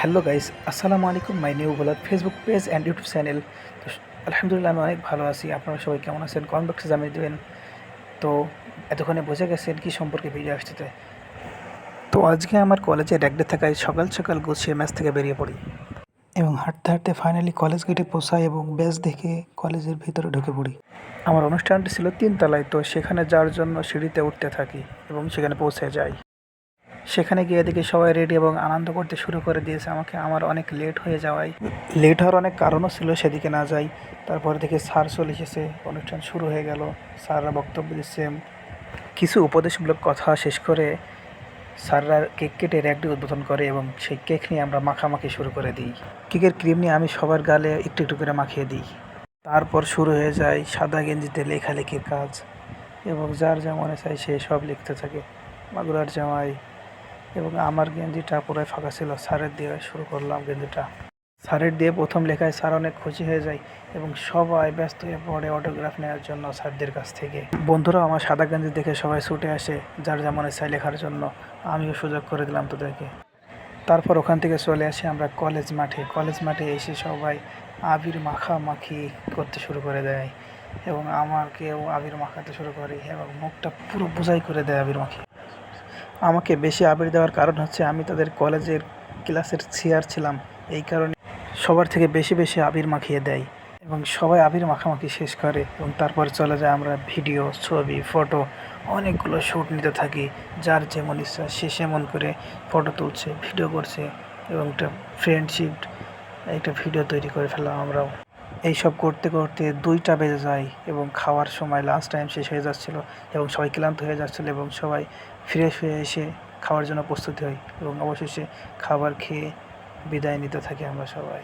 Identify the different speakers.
Speaker 1: Hello guys, আসসালামু আলাইকুম, my new blog, Facebook page and YouTube channel. তো আলহামদুলিল্লাহ আমি অনেক ভালো আছি, আপনারা সবাই কেমন আছেন? কমেন্ট বক্সে জানিয়ে দেবেন। তো এতক্ষণে বুঝে গেছেন কী সম্পর্কে ভিডিও আসতে তো আজকে আমার কলেজে ড্যাকডে থাকায় সকাল সকাল গুছিয়ে ম্যাচ থেকে বেরিয়ে পড়ি। এবং হাঁটতে হাঁটতে ফাইনালি কলেজ গেটে পৌঁছাই এবং ব্যাচ দেখে কলেজের ভিতরে ঢুকে পড়ি। আমার অনুষ্ঠানটি ছিল তিনতলায়, তো সেখানে যাওয়ার জন্য সিঁড়িতে উঠতে থাকি এবং সেখানে পৌঁছে যাই। সেখানে গিয়ে দেখি সবাই রেডি এবং আনন্দ করতে শুরু করে দিয়েছে আমাকে। আমার অনেক লেট হয়ে যাওয়ায়। লেট হওয়ার অনেক কারণও ছিল, সেদিকে না যাই। তারপরে দেখি স্যার চলে এসেছে। অনুষ্ঠান শুরু হয়ে গেল। স্যাররা বক্তব্য দিচ্ছে। কিছু উপদেশমূলক কথা শেষ করে স্যাররা কেক কেটে র্যাকটি উদ্বোধন করে এবং সেই কেক নিয়ে আমরা মাখামাখি শুরু করে দিই। কেকের ক্রিম নিয়ে আমি সবার গালে একটু একটু করে মাখিয়ে দিই। তারপর শুরু হয়ে যায় সাদা গেঞ্জিতে লেখালেখির কাজ এবং যার যা মনে চায় সে সব লিখতে থাকে। মাগুরার জামাই এবং আমার গেঞ্জিটা পুরো ফাঁকা ছিল স্যারের দিয়ে শুরু করলাম গেঞ্জিটা। স্যারের দিয়ে প্রথম লেখায় স্যার অনেক খুশি হয়ে যায় এবং সবাই ব্যস্ত হয়ে পড়ে অটোগ্রাফ নেওয়ার জন্য স্যারদের কাছ থেকে। বন্ধুরা, আমার সাদা গেঞ্জি দেখে সবাই ছুটে আসে যার যেমন চাই লেখার জন্য। আমিও সুযোগ করে দিলাম তোদেরকে। তারপর ওখান থেকে চলে আসি আমরা কলেজ মাঠে। কলেজ মাঠে এসে সবাই আবির মাখামাখি করতে শুরু করে দেয় এবং আমাকেও আবির মাখাতে শুরু করে এবং মুখটা পুরো বোঝাই করে দেয় আবির মাখি। আমাকে বেশি আবির দেওয়ার কারণ হচ্ছে আমি তাদের কলেজের ক্লাসের চেয়ার ছিলাম। এই কারণে সবার থেকে বেশি বেশি আবির মাখিয়ে দেয় এবং সবাই আবির মাখামাখি শেষ করে এবং তারপর চলে যায় আমরা ভিডিও, ছবি, ফটো অনেকগুলো শ্যুট নিতে থাকি। যার যেমন ইচ্ছা সে সেমন করে ফটো তুলছে ভিডিও করছে এবং একটা ফ্রেন্ডশিপ একটা ভিডিও তৈরি করে ফেললাম আমরাও। এইসব করতে করতে দুইটা বেজে যায় এবং খাওয়ার সময় লাঞ্চ টাইম শেষ হয়ে যাচ্ছিল এবং সবাই ক্লান্ত হয়ে যাচ্ছিল এবং সবাই ফ্রেশ হয়ে এসে খাওয়ার জন্য প্রস্তুতি হয় এবং অবশেষে খাবার খেয়ে বিদায় নিতে থাকি আমরা সবাই।